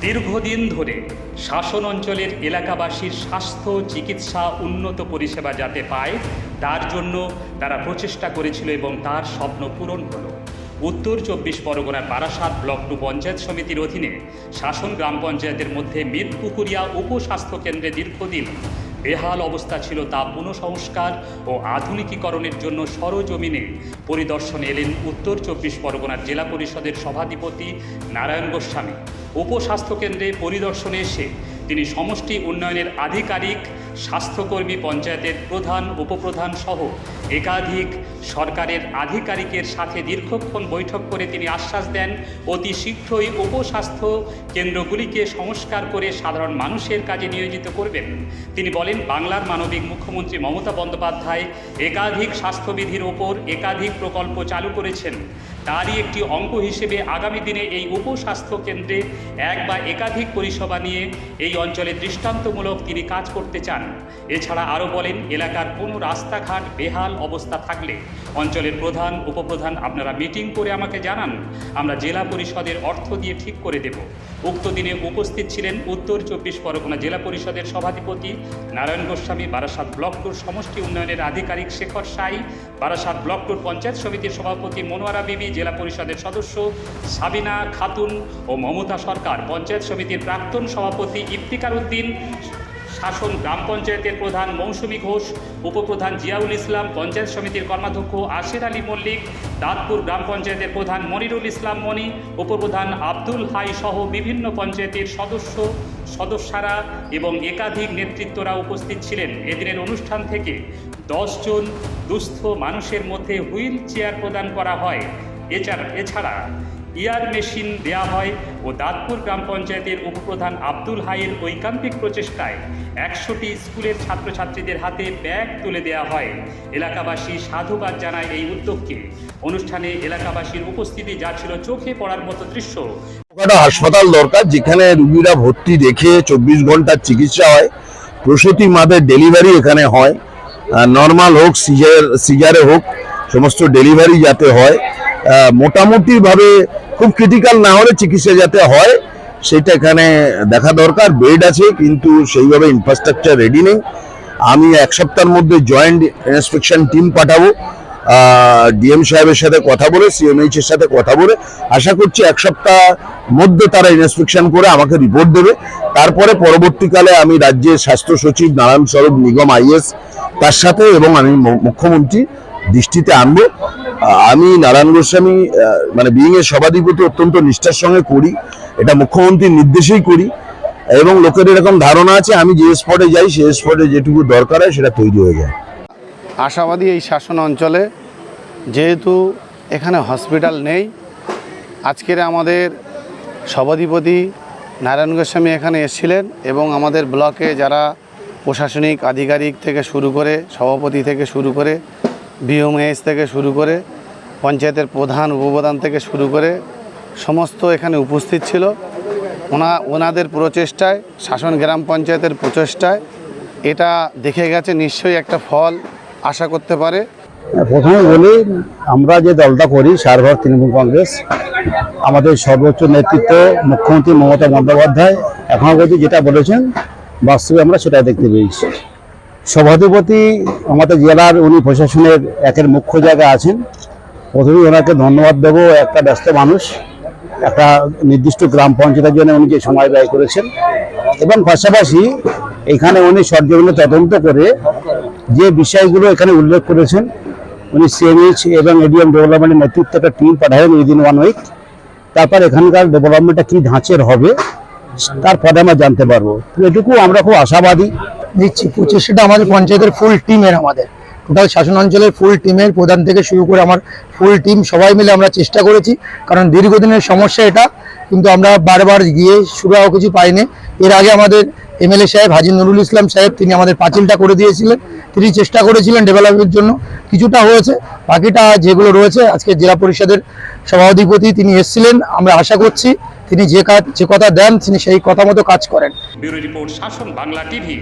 দীর্ঘদিন ধরে শাসন অঞ্চলের এলাকাবাসীর স্বাস্থ্য, চিকিৎসা, উন্নত পরিষেবা যাতে পায়, তার জন্য তারা প্রচেষ্টা করেছিল এবং তার স্বপ্ন পূরণ হলো। উত্তর চব্বিশ পরগনার বারাসাত ব্লক টু পঞ্চায়েত সমিতির অধীনে শাসন গ্রাম পঞ্চায়েতের মধ্যে মিরপুকুরিয়া উপস্বাস্থ্য কেন্দ্রে দীর্ঘদিন বেহাল অবস্থা ছিল তা পুনঃসংস্কার ও আধুনিকীকরণের জন্য সরজমিনে পরিদর্শনে এলেন উত্তর চব্বিশ পরগনার জেলা পরিষদের সভাধিপতি নারায়ণ গোস্বামী। উপস্বাস্থ্য কেন্দ্রে পরিদর্শনে এসে তিনি সমষ্টি উন্নয়নের আধিকারিক, স্বাস্থ্যকর্মী পঞ্চায়েতের প্রধান, উপপ্রধান সহ একাধিক সরকারের আধিকারিকের সাথে দীর্ঘক্ষণ বৈঠক করে তিনি আশ্বাস দেন, অতি শীঘ্রই উপস্বাস্থ্য কেন্দ্রগুলিকে সংস্কার করে সাধারণ মানুষের কাজে নিয়োজিত করবেন। তিনি বলেন, বাংলার মানবিক মুখ্যমন্ত্রী মমতা বন্দ্যোপাধ্যায় একাধিক স্বাস্থ্যবিধির ওপর একাধিক প্রকল্প চালু করেছেন। তারই একটি অঙ্গ হিসেবে আগামী দিনে এই উপস্বাস্থ্য কেন্দ্রে এক বা একাধিক পরিষেবা নিয়ে এই অঞ্চলে দৃষ্টান্তমূলক তিনি কাজ করতে চান। এছাড়া আরও বলেন, এলাকার কোনো রাস্তাঘাট বেহাল অবস্থা থাকলে অঞ্চলের প্রধান, উপপ্রধান আপনারা মিটিং করে আমাকে জানান। আমরা জেলা পরিষদের অর্থ দিয়ে ঠিক করে দেব। উক্ত দিনে উপস্থিত ছিলেন উত্তর চব্বিশ পরগনা জেলা পরিষদের সভাধিপতি নারায়ণ গোস্বামী, বারাসাত ব্লক টুর সমষ্টি উন্নয়নের আধিকারিক শেখর সাই, বারাসাত ব্লক টুর পঞ্চায়েত সমিতির সভাপতি মনোয়ারা বিবি, জেলা পরিষদের সদস্য সাবিনা খাতুন ও মমতা সরকার, পঞ্চায়েত সমিতির প্রাক্তন সভাপতি ইফতিকার উদ্দিন শাসন গ্রাম পঞ্চায়েতের প্রধান মৌসুমী ঘোষ, উপপ্রধান জিয়াউল ইসলাম, পঞ্চায়েত সমিতির কর্মাধ্যক্ষ আশির আলী মল্লিক, দাঁতপুর গ্রাম পঞ্চায়েতের প্রধান মনিরুল ইসলাম মনি উপপ্রধান আব্দুল হাই সহ বিভিন্ন পঞ্চায়েতের সদস্য, সদস্যরা এবং একাধিক নেতৃত্বরা উপস্থিত ছিলেন। এদিনের অনুষ্ঠান থেকে দশজন দুস্থ মানুষের মধ্যে হুইল চেয়ার প্রদান করা হয়। এছাড়া এছাড়া ইয়ার মেশিন দেয়া হয় ও দাঁতপুর গ্রাম পঞ্চায়েতের উপপ্রধান আব্দুল হাইয়ের ঐকান্তিক প্রচেষ্টায় একশোটি স্কুলের ছাত্রছাত্রীদের হাতে ব্যাগ তুলে দেওয়া হয়। এলাকাবাসী সাধুবাদ জানায় এই উদ্যোগকে। অনুষ্ঠানে এলাকাবাসীর উপস্থিতি যা ছিল চোখে পড়ার মতো দৃশ্য। একটা হাসপাতাল দরকার, যেখানে রুগীরা ভর্তি রেখে চব্বিশ ঘণ্টার চিকিৎসা হয়। প্রসূতি মাদের ডেলিভারি এখানে হয়। নর্মাল হোক, সিজার সিজারে হোক, সমস্ত ডেলিভারি যাতে হয়। মোটামুটিভাবে খুব ক্রিটিক্যাল না হলে চিকিৎসা যাতে হয়, সেটা এখানে দেখা দরকার বেড আছে, কিন্তু সেইভাবে ইনফ্রাস্ট্রাকচার রেডি নেই। আমি এক সপ্তাহের মধ্যে জয়েন্ট ইন্সপেকশন টিম পাঠাবো। ডিএম সাহেবের সাথে কথা বলে সিএমএইচ এর সাথে কথা বলে, আশা করছি এক সপ্তাহ মধ্যে তারা ইন্সপেকশন করে আমাকে রিপোর্ট দেবে। তারপরে পরবর্তীকালে আমি রাজ্যের স্বাস্থ্য সচিব, নারায়ণ স্বরূপ, নিগম আইএস তার সাথে এবং আমি মুখ্যমন্ত্রী দৃষ্টিতে আনব। আমি নারায়ণ গোস্বামী মানে বিইং এর সভাধিপতি অত্যন্ত নিষ্ঠার সঙ্গে করি। এটা মুখ্যমন্ত্রীর নির্দেশেই করি। এবং লোকের এরকম ধারণা আছে, আমি যে স্পটে যাই সেই স্পটে যেটুকু দরকার হয়, সেটা তৈরি হয়ে যায়। আশাবাদী এই শাসন অঞ্চলে যেহেতু এখানে হসপিটাল নেই, আজকের আমাদের সভাধিপতি নারায়ণ গোস্বামী এখানে এসেছিলেন এবং আমাদের ব্লকে যারা প্রশাসনিক, আধিকারিক থেকে শুরু করে, সভাপতি থেকে শুরু করে বিএমএস থেকে শুরু করে পঞ্চায়েতের প্রধান উপপ্রধান থেকে শুরু করে সমস্ত এখানে উপস্থিত ছিল। ওনা, ওনাদের প্রচেষ্টায়, শাসন গ্রাম পঞ্চায়েতের প্রচেষ্টায় এটা দেখে গেছে, নিশ্চয়ই একটা ফল আশা করতে পারে। প্রথমে বলি, আমরা যে দলটা করি সারভার তৃণমূল কংগ্রেস, আমাদের সর্বোচ্চ নেতৃত্ব মুখ্যমন্ত্রী মমতা বন্দ্যোপাধ্যায় এখনও পর্যন্ত যেটা বলেছেন, বাস্তবে আমরা সেটা দেখতে পেয়েছি। সভাধিপতি আমাদের জেলার উনি প্রশাসনের একের মুখ্য জায়গায় আছেন। প্রথমে ওনাকে ধন্যবাদ দেবো একটা ব্যস্ত মানুষ, একটা নির্দিষ্ট গ্রাম পঞ্চায়েতের জন্য উনি যে সময় ব্যয় করেছেন। এবং পাশাপাশি এখানে উনি সরজমিনে তদন্ত করে যে বিষয়গুলো এখানে উল্লেখ করেছেন, উনি সিএমএইচ এবং এডিএম ডেভেলপমেন্টের নেতৃত্বে একটা টিম পাঠাবেন উইদিন ওয়ান উইক তারপর এখানকার ডেভেলপমেন্টটা কী ধাঁচের হবে তারপরে আমরা জানতে পারব। এটুকু আমরা খুব আশাবাদী। দিচ্ছি প্রচেষ্টাটা আমাদের পঞ্চায়েতের ফুল টিমের আমাদের। টোটাল শাসন অঞ্চলের ফুল টিমের প্রধান থেকে শুরু করে আমার ফুল টিম সবাই মিলে আমরা চেষ্টা করেছি, কারণ দীর্ঘদিনের সমস্যা এটা, কিন্তু আমরা বারবার গিয়ে সুরাও কিছু পাইনি। এর আগে আমাদের এমএলএ সাহেব হাজি নুরুল ইসলাম সাহেব, তিনি আমাদের পাঁচিলটা করে দিয়েছিলেন। তিনি চেষ্টা করেছিলেন ডেভেলপের জন্য। কিছুটা হয়েছে, বাকিটা যেগুলো রয়েছে, আজকে জেলা পরিষদের সভাধিপতি তিনি এসেছিলেন, আমরা আশা করছি তিনি যে কাজ, যে কথা দেন, তিনি সেই কথা মতো কাজ করেন। রিপোর্ট, শাসন বাংলা টিভি।